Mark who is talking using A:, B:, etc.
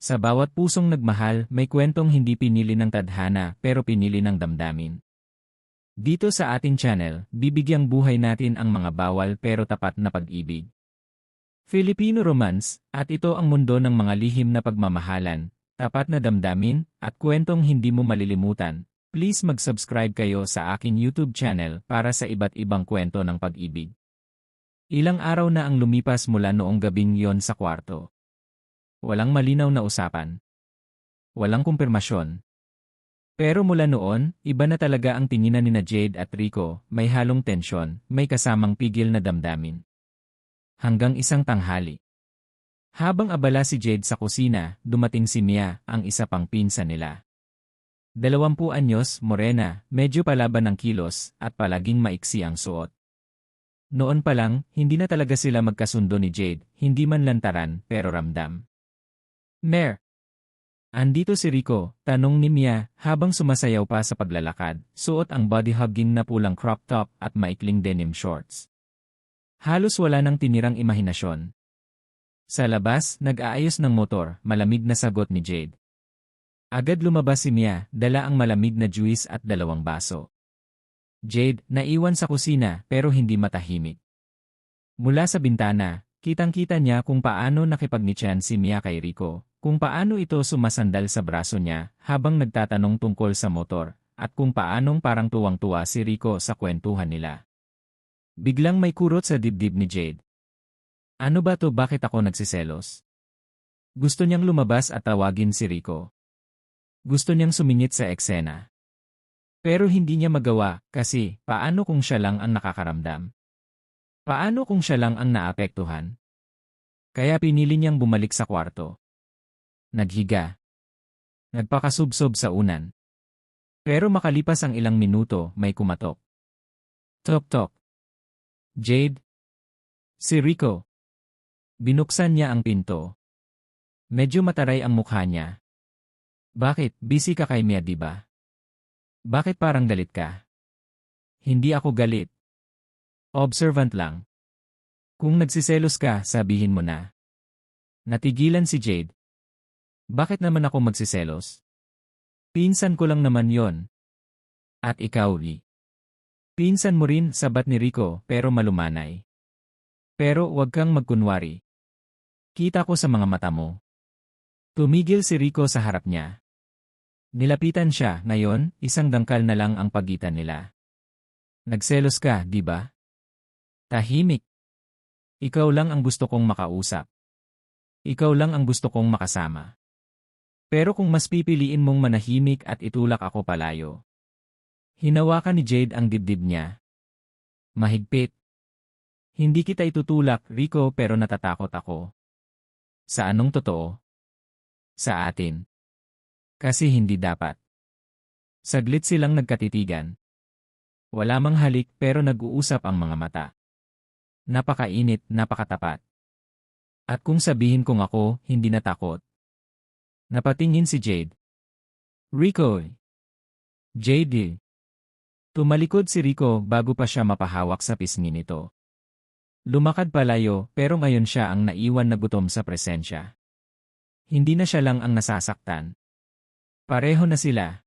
A: Sa bawat pusong nagmahal, may kwentong hindi pinili ng tadhana pero pinili ng damdamin. Dito sa ating channel, bibigyang buhay natin ang mga bawal pero tapat na pag-ibig. Filipino Romance, at ito ang mundo ng mga lihim na pagmamahalan, tapat na damdamin, at kwentong hindi mo malilimutan. Please mag-subscribe kayo sa aking YouTube channel para sa iba't ibang kwento ng pag-ibig. Ilang araw na ang lumipas mula noong gabing yon sa kwarto. Walang malinaw na usapan. Walang kumpirmasyon. Pero mula noon, iba na talaga ang tinginan ni na Jade at Rico, may halong tensyon, may kasamang pigil na damdamin. Hanggang isang tanghali. Habang abala si Jade sa kusina, dumating si Mia, ang isa pang pinsan nila. Dalawampu anyos, morena, medyo palaban ng kilos, at palaging maiksi ang suot. Noon pa lang, hindi na talaga sila magkasundo ni Jade, hindi man lantaran, pero ramdam. Mer. Andito si Rico, tanong ni Mia, habang sumasayaw pa sa paglalakad, suot ang body-hugging na pulang crop top at maikling denim shorts. Halos wala nang tinirang imahinasyon. Sa labas, nag-aayos ng motor, malamig na sagot ni Jade. Agad lumabas si Mia, dala ang malamig na juice at dalawang baso. Jade, naiwan sa kusina pero hindi matahimik. Mula sa bintana, kitang-kita niya kung paano nakipagnityan si Mia kay Rico, kung paano ito sumasandal sa braso niya habang nagtatanong tungkol sa motor, at kung paanong parang tuwang-tuwa si Rico sa kwentuhan nila. Biglang may kurot sa dibdib ni Jade. Ano ba to bakit ako nagsiselos? Gusto niyang lumabas at tawagin si Rico. Gusto niyang sumingit sa eksena. Pero hindi niya magawa kasi paano kung siya lang ang nakakaramdam? Paano kung siya lang ang naapektuhan? Kaya pinili niyang bumalik sa kwarto. Naghiga. Nagpakasubsob sa unan. Pero makalipas ang ilang minuto, may kumatok. Tok-tok. Jade? Si Rico. Binuksan niya ang pinto. Medyo mataray ang mukha niya. Bakit, busy ka kay Mia diba? Bakit parang galit ka? Hindi ako galit. Observant lang. Kung nagsiselos ka, sabihin mo na. Natigilan si Jade. Bakit naman ako magsiselos? Pinsan ko lang naman yon. At ikaw, Lee. Pinsan mo rin, sabat ni Rico, pero malumanay. Pero wag kang magkunwari. Kita ko sa mga mata mo. Tumigil si Rico sa harap niya. Nilapitan siya, ngayon, isang dangkal na lang ang pagitan nila. Nagselos ka, di ba? Tahimik. Ikaw lang ang gusto kong makausap. Ikaw lang ang gusto kong makasama. Pero kung mas pipiliin mong manahimik at itulak ako palayo. Hinawakan ni Jade ang dibdib niya. Mahigpit. Hindi kita itutulak, Rico, pero natatakot ako. Sa anong totoo? Sa atin. Kasi hindi dapat. Saglit silang nagkatitigan. Wala mang halik pero nag-uusap ang mga mata. Napakainit, napakatapat. At kung sabihin kong ako, hindi natakot, Napatingin si Jade. Rico. Jade. Tumalikod si Rico bago pa siya mapahawak sa pisngi nito. Lumakad palayo pero ngayon siya ang naiwan na gutom sa presensya. Hindi na siya lang ang nasasaktan. Pareho na sila.